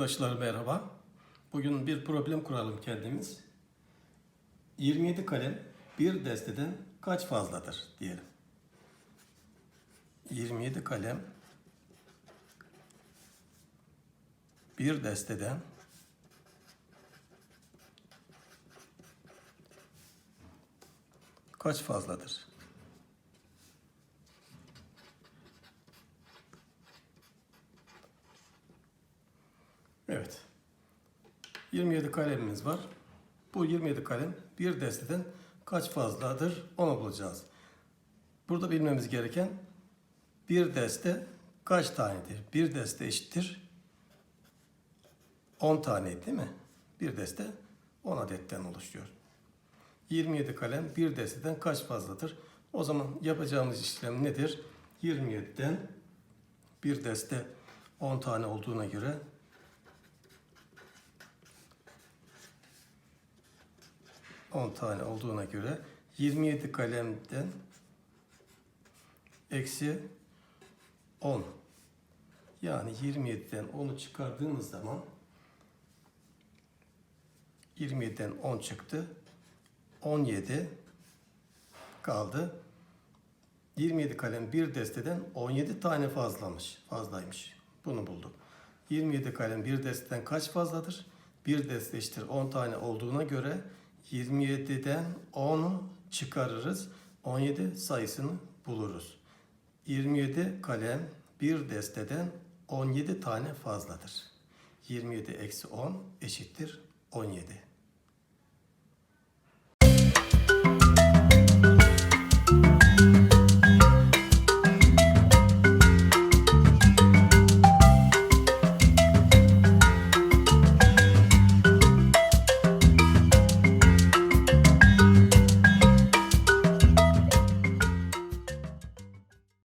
Arkadaşlar merhaba. Bugün bir problem kuralım kendimiz. 27 kalem bir desteden kaç fazladır diyelim. 27 kalem bir desteden kaç fazladır? Evet. 27 kalemimiz var. Bu 27 kalem bir desteden kaç fazladır onu bulacağız. Burada bilmemiz gereken bir deste kaç tanedir? Bir deste eşittir 10 tane değil mi? Bir deste 10 adetten oluşuyor. 27 kalem bir desteden kaç fazladır? O zaman yapacağımız işlem nedir? 27'den bir deste 10 tane olduğuna göre 10 tane olduğuna göre 27 kalemden eksi 10. Yani 27'den 10'u çıkardığımız zaman 27'den 10 çıktı. 17 kaldı. 27 kalem bir desteden 17 tane fazlamış. Fazlaymış. Bunu bulduk. 27 kalem bir desteden kaç fazladır? Bir deste eşittir 10 tane olduğuna göre 27'den 10'u çıkarırız. 17 sayısını buluruz. 27 kalem bir desteden 17 tane fazladır. 27 eksi 10 eşittir 17.